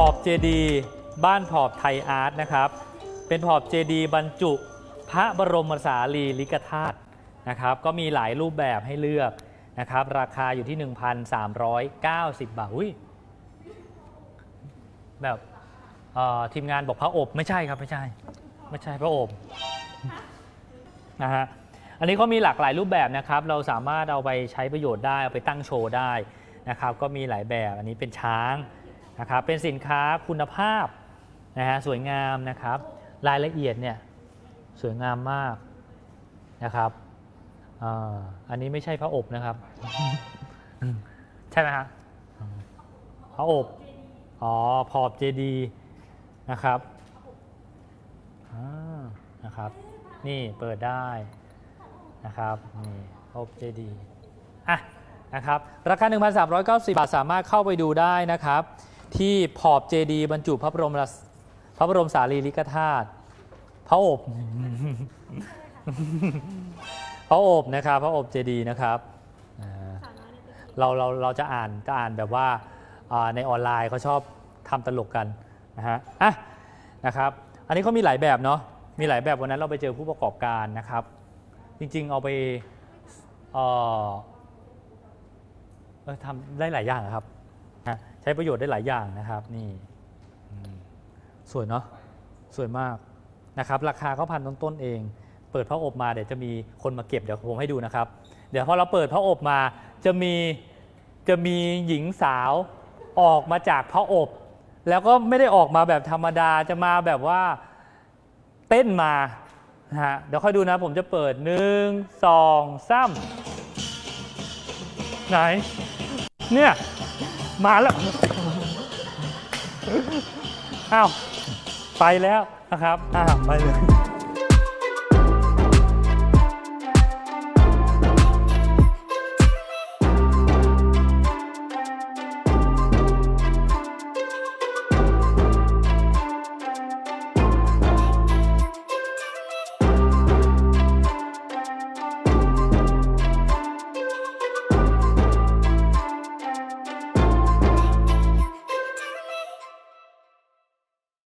ผอบเจดีย์บ้านผอบไทยอาร์ตนะครับ เป็นผอบเจดีย์บรรจุพระบรมสารีริกธาตุนะครับ ก็มีหลายรูปแบบให้เลือกนะครับ ราคาอยู่ที่ 1,390 บาทอุ้ยแบบทีมงานบอกพระอบไม่ใช่ครับไม่ใช่ ไม่ใช่พระอบนะฮะอันนี้ก็มีหลากหลายรูปแบบนะครับ เราสามารถเอาไปใช้ประโยชน์ได้ เอาไปตั้งโชว์ได้นะครับ ก็มีหลายแบบอันนี้เป็นช้าง นะครับเป็นสินค้าคุณภาพนะฮะสวยงามนะครับรายละเอียดเนี่ยสวยงามมากนะครับอันนี้ไม่ใช่พระอบนะครับ ใช่ไหมฮะพระอบอ๋อพอบเจดีนะครับอ่านะครับ นี่เปิดได้นะครับนี่พระอบเจดีอะนะครับราคา 1,390 บาทสามารถเข้าไปดูได้นะครับ ที่พอบเจดีย์บรรจุพระบรมราพระบรมสารีริกธาตุพระอบพระอบนะครับพระอบเจดีย์นะครับอ่าเราเราเราจะอ่านจะอ่านแบบว่าอ่าในออนไลน์เขาชอบทำตลกกันนะฮะอะนะครับ อันนี้เขามีหลายแบบเนาะมีหลายแบบวันนั้นเราไปเจอผู้ประกอบการนะครับ จริงๆเอาไปเอ่อเออทำได้หลายอย่างนะครับนะ ช้ประโยชน์ได้หลายอย่างนะครับนี่สวยเนาะสวยมากนะครับ ราคาเขาพันต้นๆเอง เปิดพระอบมาเดี๋ยวจะมีคนมาเก็บเดี๋ยวผมให้ดูนะครับ เดี๋ยวพอเราเปิดพระอบมาจะมีจะมีหญิงสาวออกมาจากพระอบ แล้วก็ไม่ได้ออกมาแบบธรรมดาจะมาแบบว่าเต้นมานะฮะเดี๋ยวค่อยดูนะผมจะเปิดหนึ่งสองสามไหนเนี่ย มาแล้ว อ้าว ไปแล้วนะครับ อ้าว ไปเลย